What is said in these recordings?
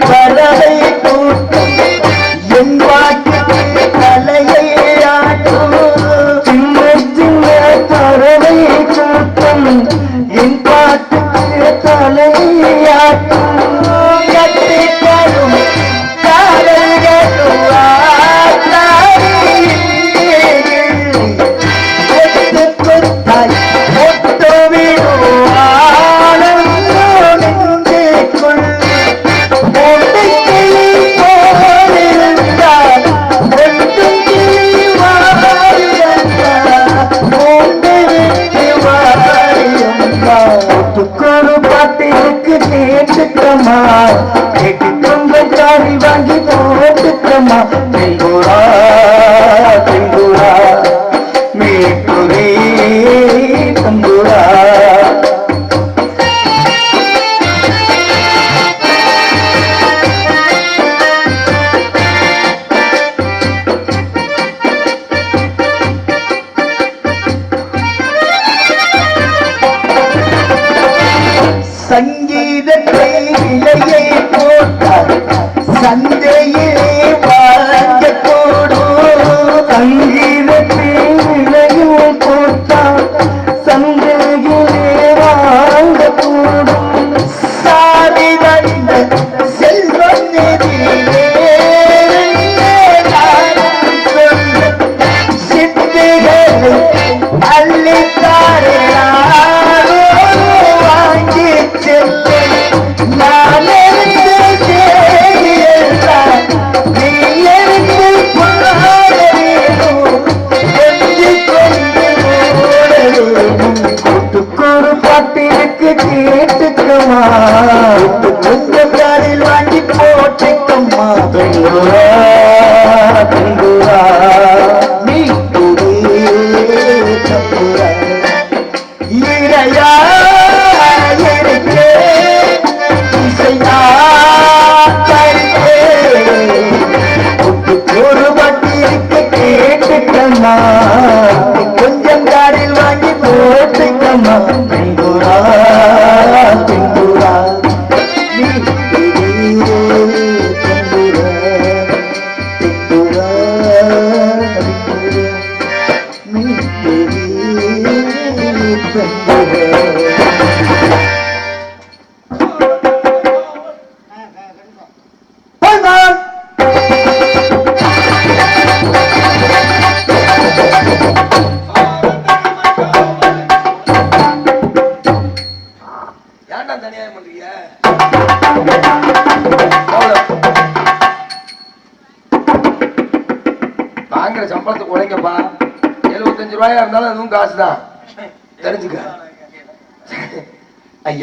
பறவை கூட்டம்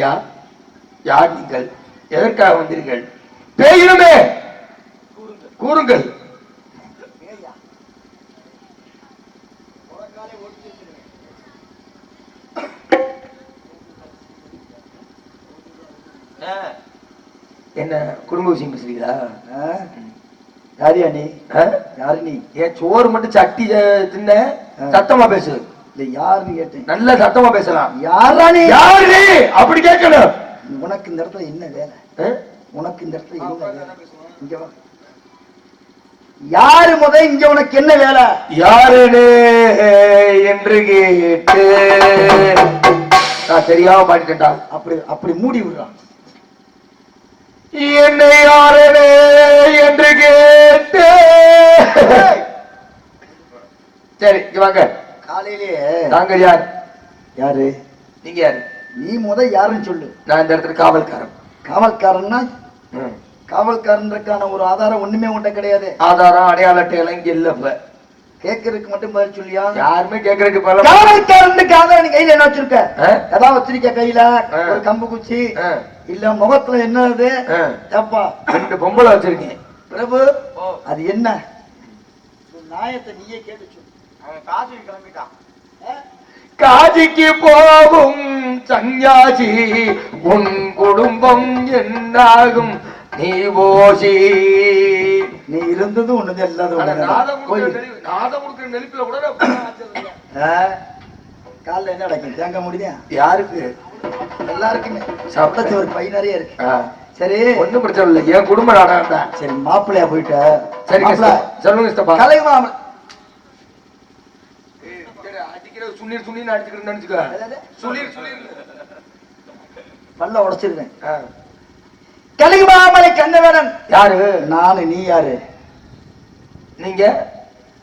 யார்? யார் நீங்கள்? எதற்காக வந்தீர்கள்? பேயினமே கூறுங்கள். என்ன குடும்ப விஷயம் பேசுறீங்களா? யாரியா நீ? யாரு நீ? ஏன் சோறு மட்டும் சட்டி தின்ன? சத்தமா பேசுது இல்ல யாருன்னு கேட்டேன். நல்ல சத்தமா பேசலாம். யாரா நீ யாரு நீ அப்படி கேட்கணும். உனக்கு இந்த இடத்துல என்ன வேலை? உனக்கு இந்த இடத்துல என்ன வேலை? இங்க வா. யாரு முத இங்க உனக்கு என்ன வேலை? யாருன்னு என்று கேட்டு. நான் தெரியாம பாடிட்டேன்டா அப்படி அப்படி மூடி விடுறான் என்னை யாருன்னு என்று கேட்டு. சரி வாங்க. காலையிலேயே நாங்கள் யார்? யாரு? நீங்க யாரு? நீ முத யாருன்னு சொல்லு. நான் இந்த இடத்துல காவல்காரன். காவல்காரன்னா. காவல்காரனுக்கான ஒரு ஆதாரம் ஒண்ணுமே உன்ட்ட கிடையாது. ஆதாரம் அடையாள அட்டை எல்லாம் இங்க இல்ல இப்ப. கேட்கறதுக்கு மட்டும் பதில் சொல்லியா? யாருமே கேக்குறதுக்கு பல காவல்காரனுக்கு ஆதாரம் கையில என்ன வச்சிருக்க? ஏதாவது வச்சிருக்க கையில. ஒரு கம்பு குச்சி? இல்ல முகத்துல என்னது ஆ. ஏப்பா. ரெண்டு பொம்பளை வச்சிருக்கேன் பிரபு அது என்ன? உன் நியாயத்தை நீயே கேட்டு காஜிக்கு போகும் சன்னியாசி உன் குடும்பம் என்னாகும் நீ ஓசி. நீ இருந்தது ஒண்ணுது. ஆ? காலைல என்ன நடக்கும் தேங்க முடியுதா யாருக்கு? எல்லாருக்குமே. சாப்பிட்டது ஒரு பை நிறைய இருக்கு. சரி. ஒண்ணும் பிரச்சனை இல்லை. என் குடும்ப நாடகம் தான் சரி மாப்பிள்ளையா போயிட்ட. சித்தப்பா. சொல்லுங்க சித்தப்பா கலைமாம ஏய், சரி, அடிக்கிற சுண்ணீர் சுண்ணீர் அடிச்சுக்கிறேன்னு நினைச்சுக்க. உடைச்சிருக்கேன். ஆ. கழுகுமாமலை கந்தவேடன் யாரு? நானு நீ யாரு? நீங்க?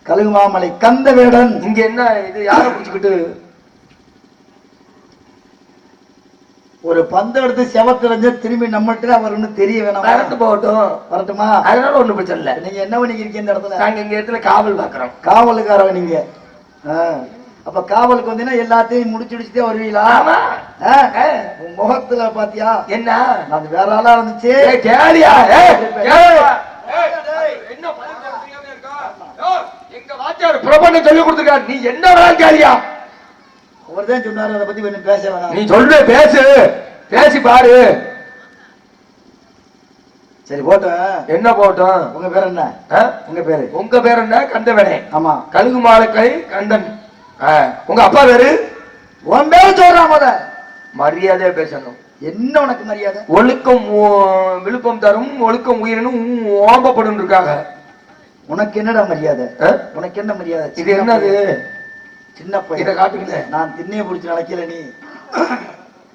கழுகுமாமலை கந்தவேடன் இங்க என்ன இது யார புடிச்சுக்கிட்டு? ஒரு பந்து எடுத்து செவத்திரஞ்ச திரும்பி நம்மகிட்ட வரணும்னு தெரிய வேணாம்? நடந்து போகட்டும். வரட்டுமா? அதனால ஒண்ணும் பிரச்சனை இல்லை. நீங்க என்ன பண்ணிக்கிறீங்க இந்த இடத்துல? நாங்க இங்க இடத்துல காவல் பாக்குறோம். காவலுக்காரங்க நீங்க. ஆ. அப்ப காவலுக்கு வந்தீங்கன்னா எல்லாத்தையும் வருவீங்களா. ஆ? ஆ. உன் முகத்துல பாத்தியா? என்ன? அது வேற ஆளா இருந்துச்சு. பிரபந்தம் சொல்லி கொடுத்துருக்காரு. நீ என்ன வேணாலும் கேளியா? ஒருதான் சொன்னாரு அதை பத்தி கொஞ்சம் பேச வேணாம். நீ சொல்லு பேசு. பேசி பாரு. சரி போட்டேன். என்ன போட்டோம்? உங்க பேர் என்ன? உங்க பேரு? உங்க பேர் என்ன? கந்தவனே ஆமா. கழுகு மாலக்கை கந்தன். ஆ, உங்க அப்பா பேரு உன் பேரு சொல்றான் முத. மரியாதையா பேசணும். என்ன உனக்கு மரியாதை? ஒழுக்கம் விழுப்பம் தரும் ஒழுக்கம் உயிரினும் ஓம்பப்படும் இருக்காங்க. உனக்கு என்னடா மரியாதை? உனக்கு என்ன மரியாதை? இது என்னது? சின்ன இத பையன் காட்டுங்க. நான் திண்ணைய புடிச்சு நடக்கல நீ.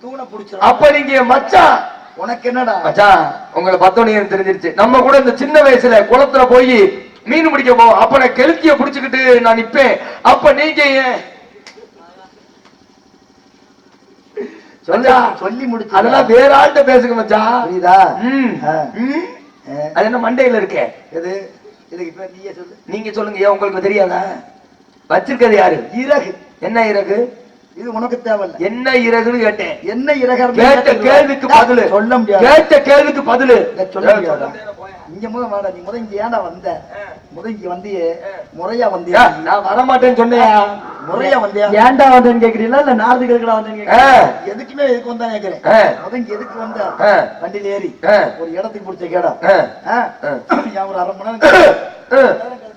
தூணை புடிச்சு அப்ப நீங்க மச்சான் உனக்கு என்னடா? மச்சான் உங்களை பத்தோன்னு எனக்கு தெரிஞ்சிருச்சு. நம்ம கூட இந்த சின்ன வயசுல குளத்துல போய் மீன் பிடிக்க போவோம் அப்ப நான் கெளுத்திய புடிச்சுக்கிட்டு நான் நிப்பேன். அப்ப நீங்க சொல்லி முடிச்சு அதெல்லாம் வேற ஆள்கிட்ட பேசுங்க மச்சான். புரியுதா. அது என்ன மண்டையில இருக்கே? எது? இதுக்கு நீயே சொல்லு. நீங்க சொல்லுங்க ஏன் உங்களுக்கு தெரியாதா? வச்சிருக்கிறது யாரு? இறகு. என்ன இறகு? இது உனக்கு தேவையில்ல. என்ன இறகுன்னு கேட்டேன். என்ன இறகு கேட்ட கேள்விக்கு பதிலு. சொல்ல முடியாது. கேட்ட கேள்விக்கு பதிலு. சொல்ல முடியாதா. இங்க முத வாடா நீ முத இங்க ஏன்டா வந்த? முத இங்க வந்தியே முறையா வந்தியா? நான் வரமாட்டேன்னு சொன்னேயா முறையா வந்தியா? ஏன்டா வந்தேன்னு கேக்குறீங்களா? இல்ல நார்த்துக்கு எதுக்குடா வந்தேன்னு எதுக்குமே எதுக்கு வந்தா கேக்குறேன். ஆ, முத இங்க எதுக்கு வந்த? வண்டியில ஏறி. ஒரு இடத்துக்கு பிடிச்ச கேடா. ஒரு அரை மணி நேரம்.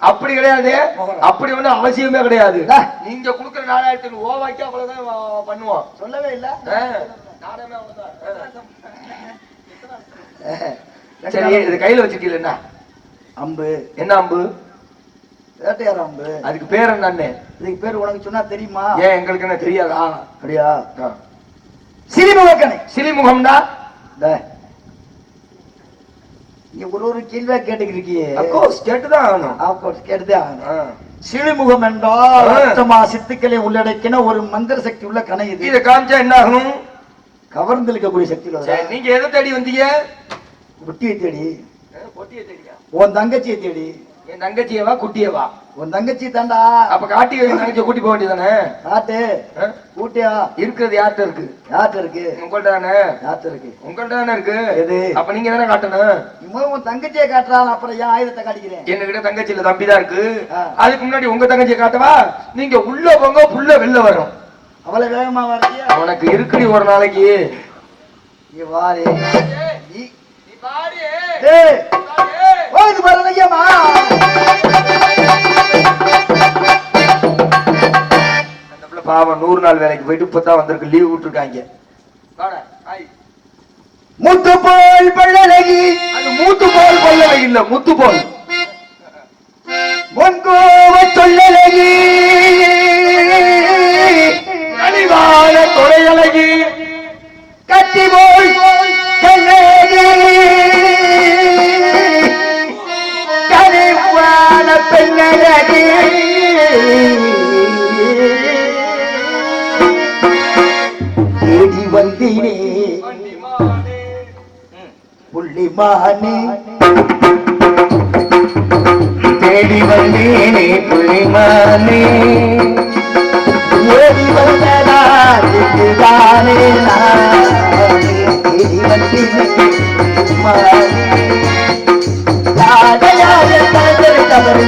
அப்படி கிடையாது. அப்படி ஒண்ணும் அவசியமே கிடையாது. நீங்க குடுக்குற நாலாயிரத்தி ஐநூறு ஓவாக்கி அவ்வளவுதான் பண்ணுவோம். சொல்லவே இல்ல. சரி இது கையில வச்சிருக்கீங்க என்ன? அம்பு. என்ன அம்பு? வேட்டையார அம்பு. அதுக்கு பேர் என்னன்னு? இதுக்கு பேர் உனக்கு சொன்னா தெரியுமா? ஏன் எங்களுக்கு என்ன தெரியாதா? அப்படியா? ஆ. சிறிமுகக்கணை சிலிமுகம்டா நீ ஒரு ஒரு கேள்வியா கேட்டுக்கிருக்கியே அக்கோஸ் கேட்டுதான் ஆகணும். ஆஃப்கோர்ஸ் கேட்டுதே ஆகணும். சிறுமுகம் என்றால். அஷ்டமா சித்துக்களை உள்ளடக்கின ஒரு மந்திர சக்தி உள்ள கணை இது. இத காமிச்சா என்ன ஆகணும் கவர்ந்து இழுக்கக்கூடிய சக்தி சரி, உள்ளதா நீங்க எதை தேடி வந்தீங்க? குட்டியை தேடி. பொட்டியை தேடியா? உன் தங்கச்சியை தேடி. என் தங்கச்சியவா குட்டியவா? உன் தங்கச்சி தாண்டா அப்ப காட்டி என் தங்கச்சியை கூட்டி போக வேண்டியதானே? காட்டு. கூட்டியா? இருக்கிறது யார்கிட்ட இருக்கு? யார்கிட்ட இருக்கு? உங்கள்ட்ட தானே? யார்கிட்ட இருக்கு? உங்கள்ட்ட தானே இருக்கு? எது? அப்ப நீங்க தானே காட்டணும்? முதல்ல உன் தங்கச்சியை காட்டுறான் அப்புறம் ஏன் ஆயுதத்தை காட்டிக்கிறேன். என்கிட்ட தங்கச்சி இல்ல தம்பி தான் இருக்கு. அதுக்கு முன்னாடி உங்க தங்கச்சியை காட்டவா? நீங்க உள்ள போங்க புள்ள வெளில வரும். அவ்வளவு வேகமா வர்றியா? அவனுக்கு இருக்குடி ஒரு நாளைக்கு. நீ வாரு நீ நீ பாரு டேய், பாரு. நூறு நாள் வேலைக்கு போயிட்டு இப்பதான் வந்திருக்கு. லீவ் விட்டுருக்காங்க. முத்து போல் பள்ளலகி மூத்து போல் கொள்ளவை இல்ல முத்து போல் முன்கோவ சொல்லலகி கனிவான தொலையழகி. கத்தி போல் கல்லகி கனிவான பெண்ணழகி. தேடி வந்தீனே புள்ளிமானே தேடி வந்தீனே புள்ளிமானே ஏறி வந்ததா இதுதானே நானே தேடி வந்தீனே புள்ளிமானே யாரையாக தவறு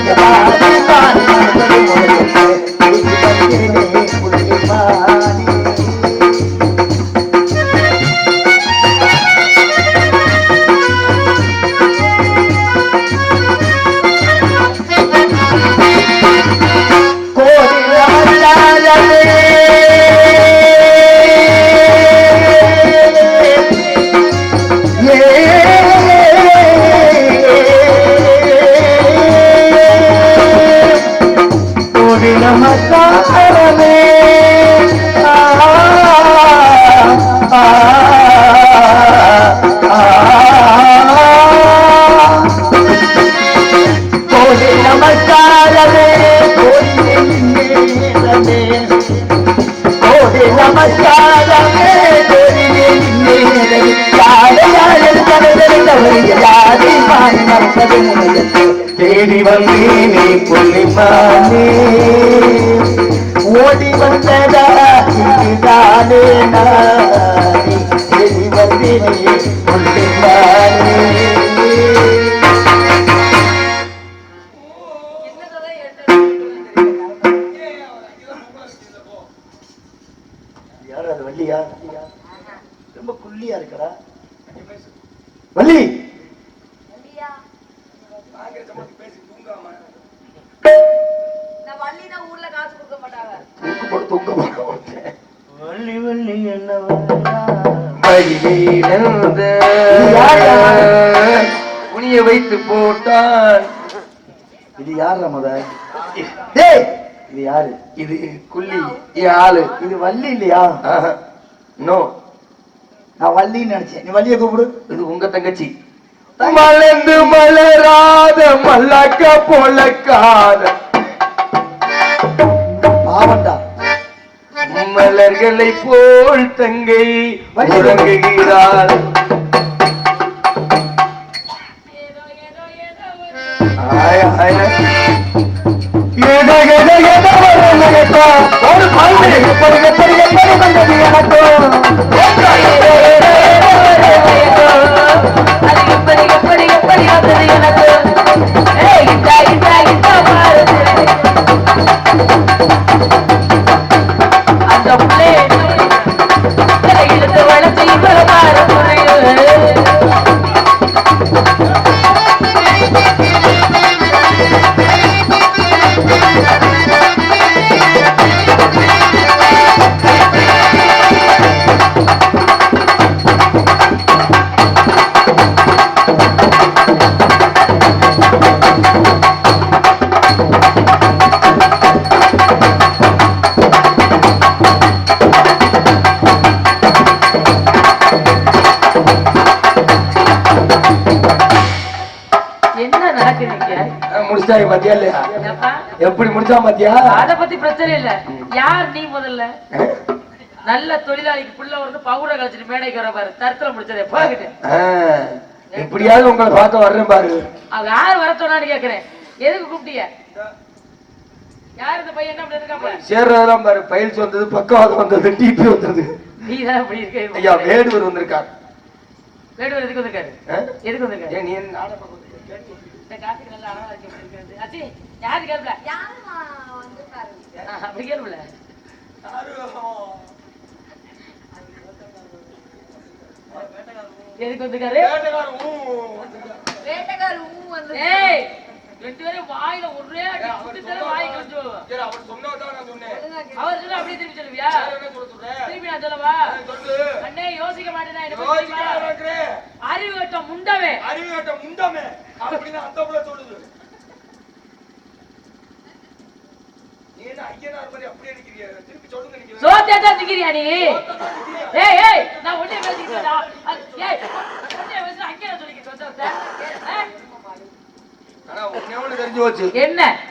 வள்ளி வள்ளி என்ன வழியிலிருந்து துணிய வைத்து போட்டான். இது யார் முத டேய்! இது யாரு? இது குள்ளி. இது ஆளு. இது வள்ளி இல்லையா? நோ. நான் வள்ளின்னு நினைச்சேன். நீ வள்ளிய கூப்பிடு. இது உங்க தங்கச்சி. மலர்ந்து மலராத மல்லக்க பொலக்காத பாவண்டா. மலர்களை போல் தங்கை உறங்குகிறாள். ஒரு- ஆய, எப்படி எப்படி எப்படி வந்தது எனக்கும்? முடிச்சிட்டாங்க பாத்தியா இல்லையா? எப்படி முடிச்சா பாத்தியா? அத பத்தி பிரச்சனை இல்ல. யார் நீ முதல்ல? நல்ல தொழிலாளிக்கு புள்ள வந்து பவுடர் கழிச்சிட்டு மேடைக்கு வர பாரு. தரத்துல முடிச்சதே போகிட்டு எப்படியாவது உங்களை பார்க்க வர்றேன் பாரு. அவ யார் வர சொன்னான்னு கேக்குறேன். எதுக்கு கூப்பிட்டீங்க யார் இந்த பையன்? என்ன அப்படி இருக்காப்ல சேர்றதெல்லாம் பாரு. பயிற்சி வந்தது பக்கவாதம் வந்தது டிபி வந்தது. நீ தான் இப்படி இருக்க ஐயா வேடுவர் வந்திருக்கார். வேடுவர் எதுக்கு வந்திருக்காரு? எதுக்கு வந்திருக்காரு? நீ நாடகம் இந்த காத்துக்கு நல்ல அழகா இருக்கு இப்படி இருக்கிறது. அச்சி யாரு கேட்பல அப்படி கேள்வில எதுக்கு வந்திருக்காரு ஏய் ரெண்டு பேரும் வாயில ஒரே அடி சொன்னா- வாய். சரி, அவர் நான் சொன்னேன். அவர் அப்படியே திருப்பி சொல்லுவியா? திருப்பி நான் சொல்லவா. அண்ணே யோசிக்க மாட்டேனா என்ன பத்தி யோசிக்காம தெரியுமா? இருக்கிறேன். அறிவு கட்ட முண்டவே அறிவு கெட்ட முண்டமே. அப்படின்னு அந்த புள்ள சொல்லுது. நீ என்ன சொல்லுங்க நீ? ஏய் ஏய் நான் ஒண்ணே பேசிக்கிறேன்டா ஏய் ஒண்ணே பேசி அங்கே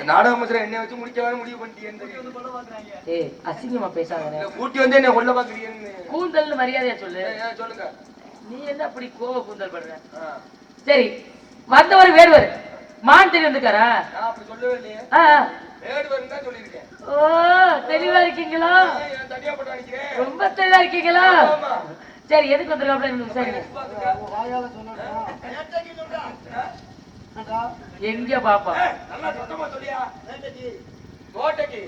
நாடக என்னை வச்சு முடிக்கலாம்னு முடிவு. ஏய் அசிங்கமா பேசாத கூட்டி வந்து என்ன கொல்ல பாக்குறீங்கன்னு கூந்தல்னு மரியாதையா சொல்லு. சொல்லுங்க. நீ என்ன அப்படி கோவ கூந்தல் பண்ற. சரி வந்தவர் வேடுவர் மான் தெரிய வந்துக்காரா நான் அப்படி சொல்லவே இல்லையே ஆ ஆ. வேடுவர்னு தான் சொல்லியிருக்கேன் ஓ தெளிவா இருக்கீங்களா ரொம்ப தெளிவா இருக்கீங்களா ஆமா. சரி எதுக்கு வந்திருக்காப்ல எனக்கு சொன்னா எங்க பாப்பா ஏய், நல்லா சத்தமா சொல்லியா வேட்டைக்கு கோட்டைக்கு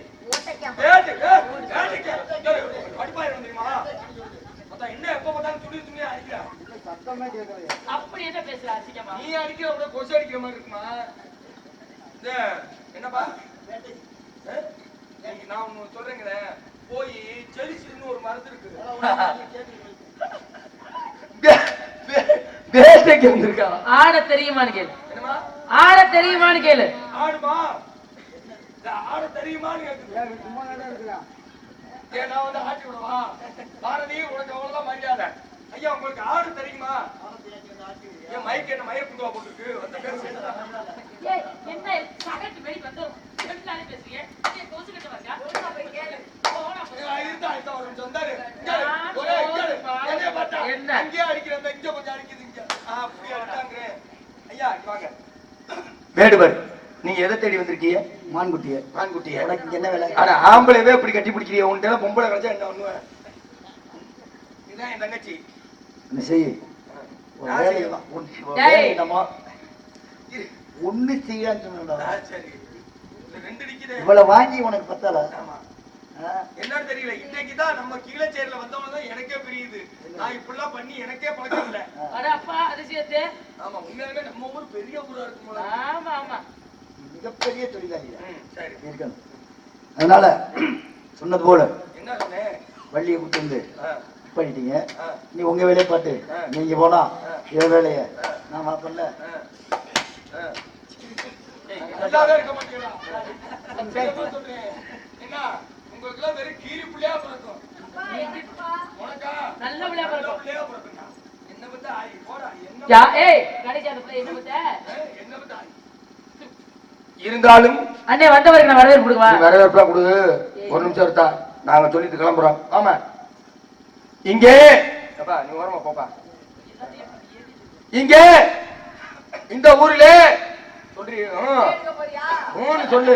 என்ன எப்ப பார்த்தாலும் துணி துணியா அடிக்கிற? சத்தமே கேட்கலையே அப்படி என்ன பேசுற? அசிங்கமா? நீ அடிக்கிற விட கொசு அடிக்கிற மாதிரி இருக்குமா? இந்த, என்னப்பா? நான் ஒண்ணு சொல்றேங்களே போய் ஜெலிசின்னு ஒரு மருந்து இருக்கு. ஆட தெரியுமான்னு கேளு. ஆட தெரியுமான்னு கேளு. ஆடுமா? ஆட தெரியுமான்னு கேக்குது சும்மா இருக்கிறான் ஏன் நான் வந்து ஆட்டி விடவா பாரதி உனக்கு அவ்வளவுதான் மரியாதை. ஐயா உங்களுக்கு ஆடு தெரியுமா? ஏன் மைக் என்ன மயிர் புதுவா போட்டுருக்கு? வந்த பேர் என்ன? சகட்டு வெடி வந்து? பேசுறீங்க வந்தாரு இங்க ஒரே இங்க இரு. என்னைய பார்த்தா என்ன? அங்கேயே அடிக்கிற அந்த இங்க கொஞ்சம் அடிக்குது இங்க. ஆ, அப்படி அடிச்சாங்க ஐயா வாங்க. வேடுவர் நீங்க எதை தேடி வந்திருக்கீங்க? மான்குட்டியே. ஆண்குட்டிய உனக்கு இங்க என்ன வேலை? ஆனா ஆம்பளையவே இப்படி கட்டி பிடிக்கிறீங்க. உன்கிட்ட பொம்பளை கிடைச்சா என்ன பண்ணுவேன்? இதான் என் தங்கச்சி. என்ன செய்யலாம். ஒண்ணு- செய்யான்னு சொன்னா ஆ, சரி. இந்த ரெண்டு நிக்குதே. இவ்வளவு வாங்கி உனக்கு பத்தல? என்னன்னு தெரியல. இன்னைக்கு தான் நம்ம கீழே சேர்ல வந்தவங்க தான் எனக்கே புரியுது. நான் இப்படிலாம் பண்ணி எனக்கே பழக்கம் இல்ல. அட அப்பா அதிசயத்தே. ஆமா உண்மையாலுமே நம்ம ஊர் பெரிய ஊரா இருக்கும். ஆமா ஆமா. மிகப்பெரிய சரி. இருக்கணும். அதனால சொன்னது போல வள்ளியை கூட்டு பண்ணிட்டீங்க. நீ உங்க வேலையை பார்த்து. நீங்க போனா. என் வேலைய. நான் சொல்றேன். என்ன? பத்தி என்ன பத்த ஏய், என்ன பத்தி ஆயி இருந்தாலும் அண்ணே வந்தவருக்கு நான் வரவேற்பு கொடுக்கவா? நீ வரவேற்பா கொடு. ஒரு நிமிஷம் இருந்தா நாங்க சொல்லிட்டு கிளம்புறோம். ஆமா இங்கே. அப்பா நீ ஓரமா போப்பா. இங்கே. இந்த ஊரிலே. சொல்றி மூணு சொல்லு.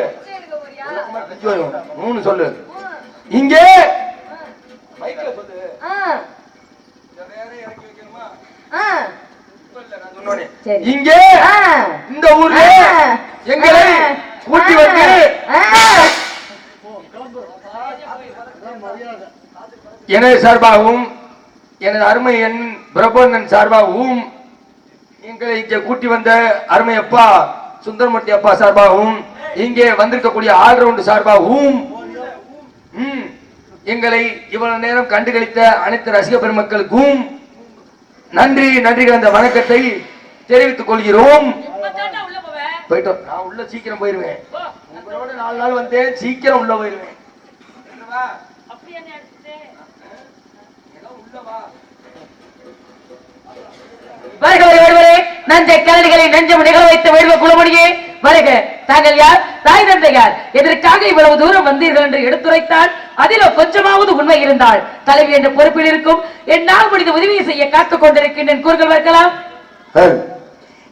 மூணு சொல்லு. இங்கே. மைக்ல சொல்லு. வேற இறக்கி வைக்கணுமா? இங்கே இந்த ஊரிலே எங்களை கூட்டி வந்து எனது சார்பாகவும் எனது அருமை என் பிரபந்தன் சார்பாகவும் எங்களை இங்கே கூட்டி வந்த அருமை அப்பா சுந்தரமூர்த்தி அப்பா சார்பாகவும் இங்கே வந்திருக்கக்கூடிய ஆல்ரவுண்ட் சார்பாகவும் எங்களை இவ்வளவு நேரம் கண்டுகளித்த அனைத்து ரசிக பெருமக்களுக்கும் நன்றி நன்றி கலந்த வணக்கத்தை தெரிவித்துக் கொள்கிறோம். போயிட்டோம் நான் உள்ள சீக்கிரம் போயிருவேன். உங்களோட நாலு நாள் வந்தேன் சீக்கிரம் உள்ள போயிருவேன். உள்ள வா. வருக வருவரே நஞ்சை கரடிகளை நெஞ்சம் நிகழ வைத்த வேடுவ குலமணியே வருக. தாங்கள் யார்? தாய் தந்தையார் எதற்காக இவ்வளவு தூரம் வந்தீர்கள் என்று எடுத்துரைத்தால் அதிலோ கொஞ்சமாவது உண்மை இருந்தால் தலைவி என்ற பொறுப்பில் இருக்கும். என்னால் முடிந்த உதவியை செய்ய காத்துக் கொண்டிருக்கின்றேன் கூறுகள் வைக்கலாம்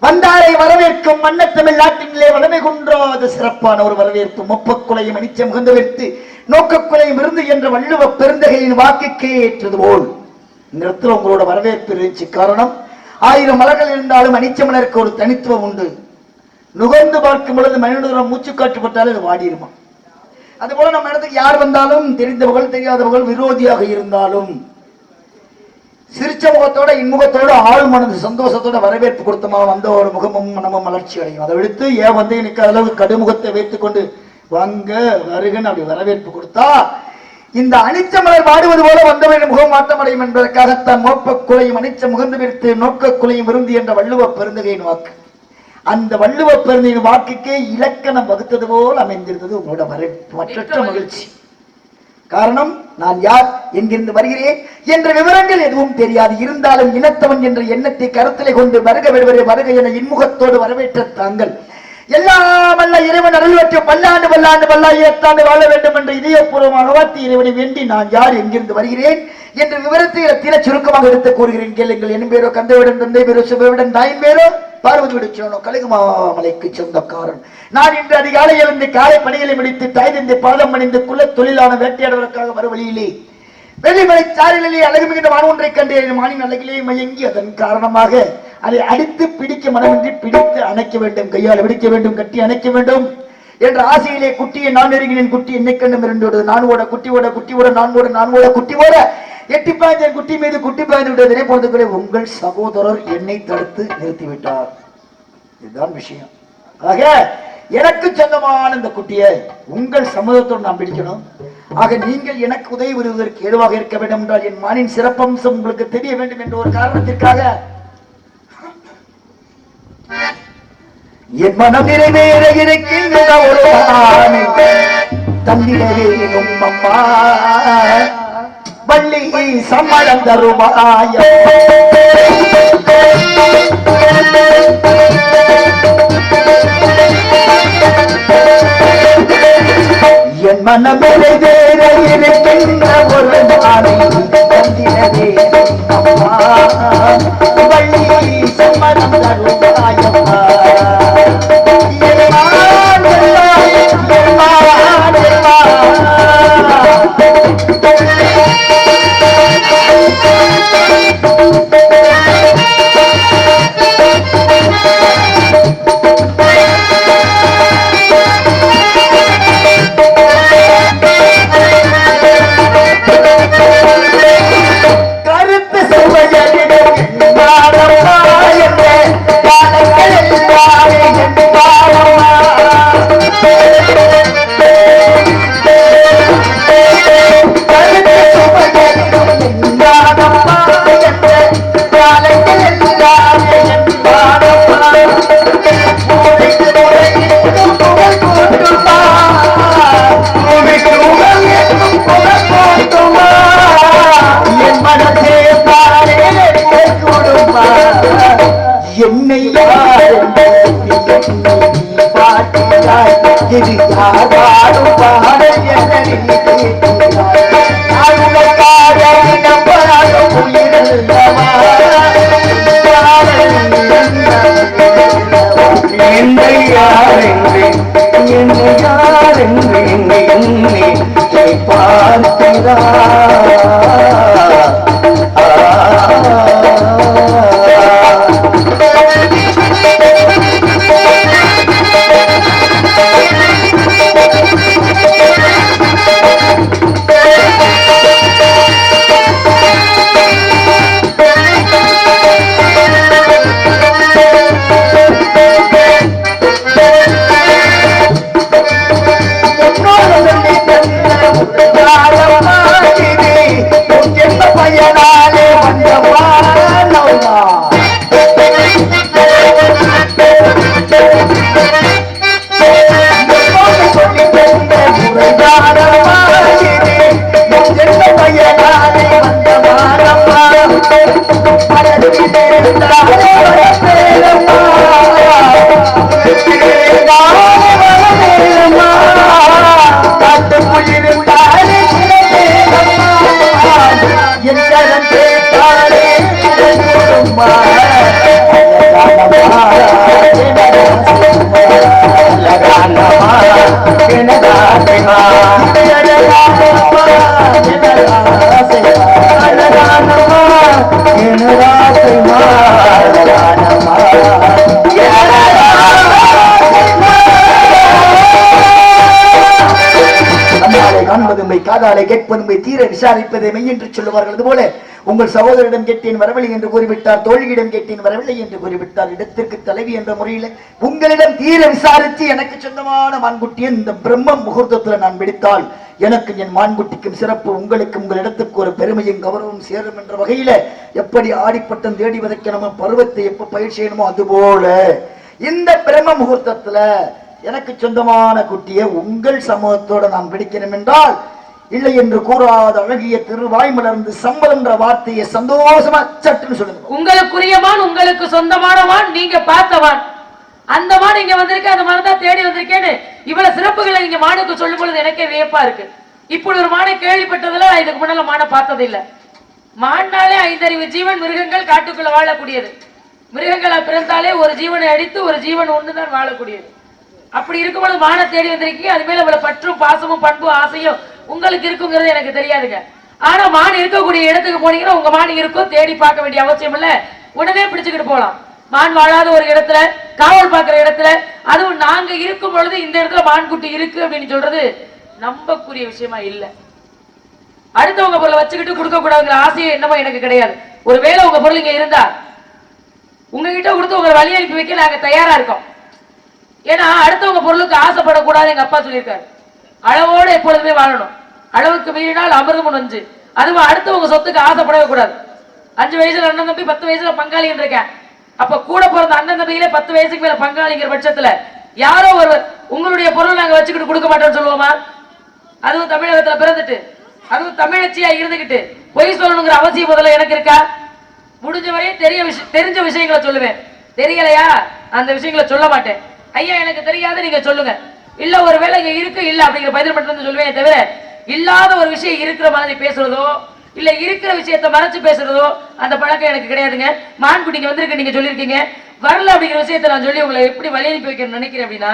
வந்தாரை வரவேற்கும் மன்னத்தமிழ் நாட்டினிலே வளமை குன்றாத சிறப்பான ஒரு வரவேற்பு. முப்பக்குலையும் மனிச்சம் முகந்து நோக்கக்குலையும் இருந்து என்ற வள்ளுவ பெருந்தகையின் வாக்குக்கே ஏற்றது போல். இந்த இடத்துல உங்களோட வரவேற்பு இருந்துச்சு. காரணம்? ஆயிரம் மலர்கள் இருந்தாலும் அனிச்சமலருக்கு ஒரு தனித்துவம் உண்டு. நுகர்ந்து பார்க்கும் பொழுது மனிதனுடன் மூச்சு காற்றுப்பட்டாலும் அது வாடிருமா அதுபோல நம்ம இடத்துக்கு யார் வந்தாலும் தெரிந்தவர்கள் தெரியாதவர்கள் விரோதியாக இருந்தாலும் சிரிச்ச முகத்தோட இன்முகத்தோட ஆள் மனது சந்தோஷத்தோட வரவேற்பு கொடுத்தமா வந்த ஒரு முகமும் மனமும் மலர்ச்சி அடையும். அதை விடுத்து ஏன் வந்து எனக்கு அளவு கடுமுகத்தை வைத்துக்கொண்டு வாங்க வருகன்னு அப்படி வரவேற்பு கொடுத்தா இந்த அனிச்ச மலர் வாடுவது போல வந்தவரின் முகம் மாற்றமடையும் என்பதற்காகத்தான் மோப்ப குலையும் அனிச்ச முகந்து விடுத்து நோக்க குலையும் விருந்து என்ற வள்ளுவ பெருந்தகையின் வாக்கு. அந்த வள்ளுவ பெருந்தகையின் வாக்குக்கே இலக்கணம் வகுத்தது போல் அமைந்திருந்தது உங்களோட மற்றற்ற மகிழ்ச்சி. காரணம் நான் யார் எங்கிருந்து வருகிறேன் என்ற விவரங்கள் எதுவும் தெரியாது. இருந்தாலும் இனத்தவன் என்ற எண்ணத்தை கருத்திலே கொண்டு வருக வருவரே வருக என இன்முகத்தோடு வரவேற்ற தாங்கள். எல்லாம் அல்ல இறைவன் அருள்வற்று பல்லாண்டு பல்லாண்டு பல்லாயிரத்தாண்டு வாழ வேண்டும் என்ற இதயபூர்வமாக வார்த்தை இறைவனை வேண்டி நான் யார் எங்கிருந்து வருகிறேன் என்ற விவரத்தை தீர சுருக்கமாக எடுத்து கூறுகிறேன். கேளுங்கள் என் பேரோ கந்தவிடன் தந்தை பேரோ சிவவிடன் தாயின் பேரோ பார்வதி விடுச்சோனோ கழுகுமாமலைக்கு சொந்தக்காரன். நான் இன்று அதிகாலை எழுந்து காலை பணிகளை முடித்து தாய் தந்தை பாதம் பணிந்து குல தொழிலான வேட்டையாடுவதற்காக வர வழியிலே வெள்ளிமலை சாரிலே அழகு மிகுந்த மான் ஒன்றை கண்டேன். மானின் அழகிலே மயங்கி அதன் காரணமாக அதை அடித்து பிடிக்க மனமின்றி பிடித்து அணைக்க வேண்டும் கையால் விடிக்க வேண்டும் கட்டி அணைக்க வேண்டும் என்ற ஆசையிலே குட்டியை நான் நெருங்கினேன். குட்டி என்னை கண்டு மிரண்டோடு நான் ஓட குட்டி ஓட குட்டி ஓட நான் ஓட நான் ஓட குட்டி ஓட. எட்டி பாய்ந்த குட்டி மீது குட்டி பாய்ந்து விட்டதே. போனதுக்குள்ளே உங்கள் சகோதரர் என்னை தடுத்து நிறுத்திவிட்டார். இதுதான் விஷயம். ஆக எனக்கு சொந்தமான இந்த குட்டியை உங்கள் சமூகத்தோடு நான் பிடிக்கணும். ஆக நீங்கள் எனக்கு உதவி வருவதற்கு ஏதுவாக இருக்க வேண்டும் என்றால் என் மானின் சிறப்பம்சம் உங்களுக்கு தெரிய வேண்டும் என்ற ஒரு காரணத்திற்காக என் மனம் நிறைவேற இருக்கின்ற ஒரு ஆணை அம்மா. வள்ளி சம்மளம் தருமாயம் என் மனம் நிறைவேற இருக்கின்ற ஒரு ஆணை தந்திடவே அம்மா. வள்ளி சம்மளம் தருமாயம்மா யாரென்று என்னை யாரென்று என்னை உன்னை பார்க்கிறா காதாலே கேட்பதுமை தீர விசாரிப்பதை மெய் என்று சொல்லுவார்கள். அதுபோல உங்கள் சகோதரிடம் கேட்டேன் வரவில்லை என்று கூறிவிட்டார் தோழியிடம் கேட்டேன் வரவில்லை என்று கூறிவிட்டார். இடத்திற்கு தலைவி என்ற முறையில் உங்களிடம் தீர விசாரித்து எனக்கு சொந்தமான மான்குட்டியை இந்த பிரம்ம முகூர்த்தத்தில் நான் விடுத்தால் எனக்கு என் மான்குட்டிக்கும் சிறப்பு. உங்களுக்கு உங்கள் இடத்துக்கு ஒரு பெருமையும் கௌரவம் சேரும் என்ற வகையில எப்படி ஆடிப்பட்டம் தேடி விதைக்கணுமோ பருவத்தை எப்ப பயிர் செய்யணுமோ அதுபோல இந்த பிரம்ம முகூர்த்தத்துல எனக்கு சொந்தமான குட்டியை உங்கள் சமூகத்தோட நான் பிடிக்கணும் என்றால் இல்லை என்று கூறாத அழகிய திருவாய் மலர்ந்து சம்பளம்ன்ற வார்த்தையை சந்தோஷமா சட்டுன்னு சொல்லுங்க. உங்களுக்குரியவான் உங்களுக்கு சொந்தமானவான் நீங்க பார்த்தவான் அந்த மான் இங்க வந்திருக்க அந்த மான் தான் தேடி வந்திருக்கேன்னு இவ்வளவு சிறப்புகளை நீங்க மானுக்கு சொல்லும் பொழுது எனக்கே வியப்பா இருக்கு. இப்படி ஒரு மானை கேள்விப்பட்டதுல இதுக்கு முன்னால மானை பார்த்தது இல்ல மான்னாலே ஐந்தறிவு ஜீவன் மிருகங்கள் காட்டுக்குள்ள வாழக்கூடியது. மிருகங்களை பிறந்தாலே ஒரு ஜீவனை அடித்து ஒரு ஜீவன் ஒண்ணுதான் வாழக்கூடியது. அப்படி இருக்கும்போது மானை தேடி வந்திருக்கீங்க அது மேல இவ்வளவு பற்றும் பாசமும் பண்பும் ஆசையும் உங்களுக்கு இருக்குங்கிறது எனக்கு தெரியாதுங்க. ஆனா மான் இருக்கக்கூடிய இடத்துக்கு போனீங்கன்னா உங்க மான் இருக்கும் தேடி பார்க்க வேண்டிய அவசியம் இல்ல. உடனே பிடிச்சுக்கிட்டு போலாம். மான் வாழாத ஒரு இடத்துல காவல் பார்க்கிற இடத்துல அதுவும் நாங்க இருக்கும் பொழுது இந்த இடத்துல மான் குட்டி இருக்கு அப்படின்னு சொல்றது நம்பக்கூடிய விஷயமா இல்ல. அடுத்தவங்க பொருளை வச்சுக்கிட்டு கொடுக்க கூடாதுங்கிற ஆசையே என்னமோ எனக்கு கிடையாது. ஒருவேளை உங்க பொருள் இங்க இருந்தா உங்ககிட்ட கொடுத்து உங்களை வழி அனுப்பி வைக்க நாங்க தயாரா இருக்கோம். ஏன்னா அடுத்தவங்க பொருளுக்கு ஆசைப்படக்கூடாது எங்க அப்பா சொல்லியிருக்காரு. அளவோடு எப்பொழுதுமே வாழணும். அளவுக்கு மீறினால் அமிர்தம் நஞ்சு அதுவும் அடுத்தவங்க சொத்துக்கு ஆசைப்படவே கூடாது அஞ்சு வயசுல அண்ணன் தம்பி பத்து வயசுல பங்காளி இருக்கேன் அப்ப கூட பிறந்த அண்ணன் தம்பியிலே பத்து வயசுக்கு மேல பங்காளிங்கிற பட்சத்துல யாரோ ஒருவர் உங்களுடைய பொருள் நாங்க வச்சுக்கிட்டு கொடுக்க மாட்டோம்னு சொல்லுவோமா? அதுவும் தமிழகத்துல பிறந்துட்டு அதுவும் தமிழச்சியா இருந்துகிட்டு பொய் சொல்லணுங்கிற அவசியம் முதல்ல எனக்கு இருக்கா? முடிஞ்ச வரையும் தெரிய விஷயம் தெரிஞ்ச விஷயங்களை சொல்லுவேன். தெரியலையா? அந்த விஷயங்களை சொல்ல மாட்டேன். ஐயா எனக்கு தெரியாது நீங்க சொல்லுங்க. இல்ல ஒருவேளை இங்க இருக்கு இல்ல அப்படிங்கிற பதில் மட்டும் வந்து சொல்லுவேன் தவிர இல்லாத ஒரு விஷயம் இருக்கிற மாதிரி பேசுறதோ இல்ல இருக்கிற விஷயத்த மறைச்சு பேசுறதோ அந்த பழக்கம் எனக்கு கிடையாதுங்க. மான்குட்டிங்க வந்திருக்கு நீங்க சொல்லியிருக்கீங்க. வரல அப்படிங்கிற விஷயத்த நான் சொல்லி உங்களை எப்படி வழி அனுப்பி வைக்கணும்னு நினைக்கிறேன் அப்படின்னா